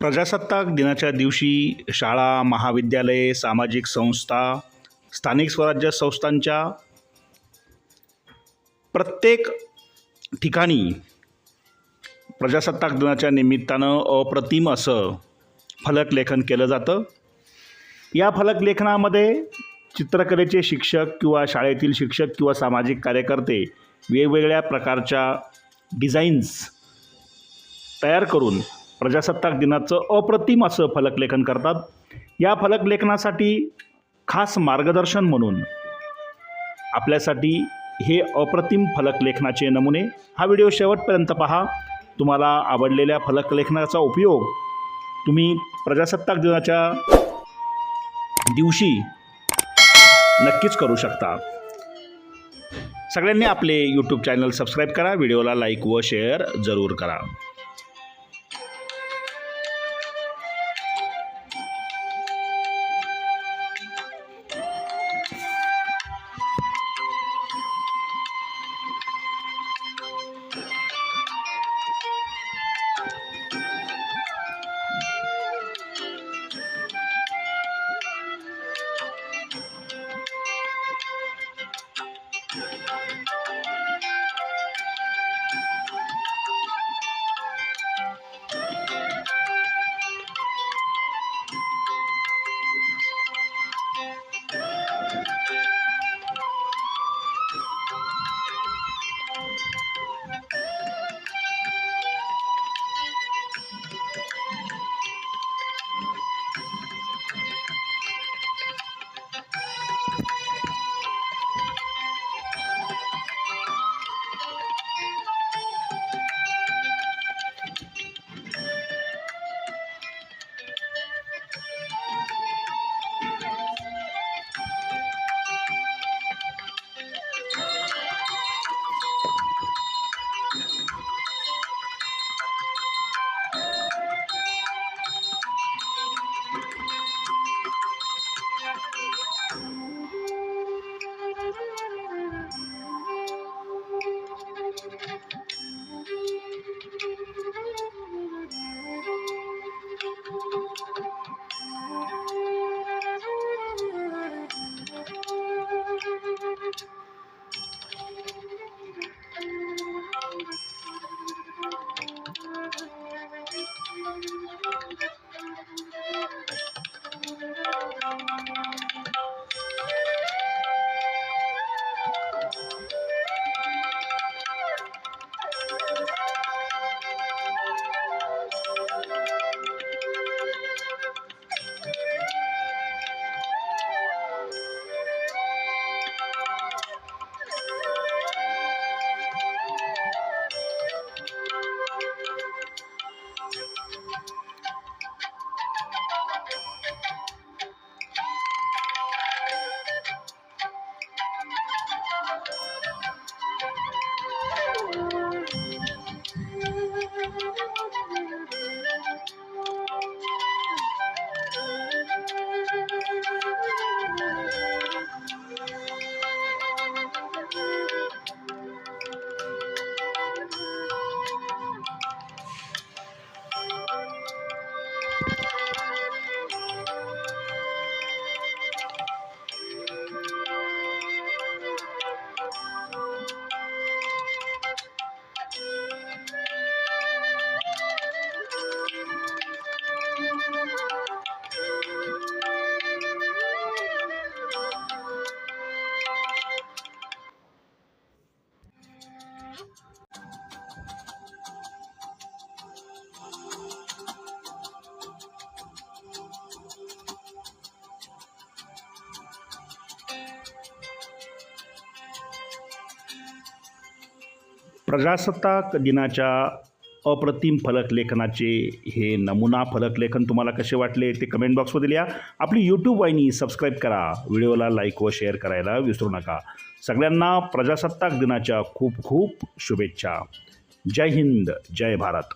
प्रजासत्ताक दिनाच्या दिवशी शाळा महाविद्यालये सामाजिक संस्था स्थानिक स्वराज्य संस्थांच्या प्रत्येक ठिकाणी प्रजासत्ताक दिनाच्या निमित्तानं अप्रतिम असं फलकलेखन केलं जातं. या फलकलेखनामध्ये चित्रकलेचे शिक्षक किंवा शाळेतील शिक्षक किंवा सामाजिक कार्यकर्ते वेगवेगळ्या प्रकारच्या डिझाईन्स तयार करून प्रजासत्ताक दिनाचं अप्रतिम असं फलकलेखन करतात. या फलकलेखनासाठी खास मार्गदर्शन म्हणून आपल्यासाठी हे अप्रतिम फलकलेखनाचे नमुने हा व्हिडिओ शेवटपर्यंत पहा. तुम्हाला आवडलेल्या फलकलेखनाचा उपयोग तुम्ही प्रजासत्ताक दिनाच्या दिवशी नक्कीच करू शकता. सगळ्यांनी आपले यूट्यूब चॅनल सबस्क्राईब करा व्हिडिओला लाईक व शेअर जरूर करा. प्रजासत्ताक दिनाच्या अप्रतिम फलकलेखनाचे हे नमुना फलकलेखन तुम्हाला कसे वाटले ते कमेंट बॉक्समध्ये लिहा. आपली यूट्यूब वाहिनी सबस्क्राईब करा. व्हिडिओला लाईक व शेअर करायला विसरू नका. सगळ्यांना प्रजासत्ताक दिनाच्या खूप खूप शुभेच्छा. जय हिंद जय भारत.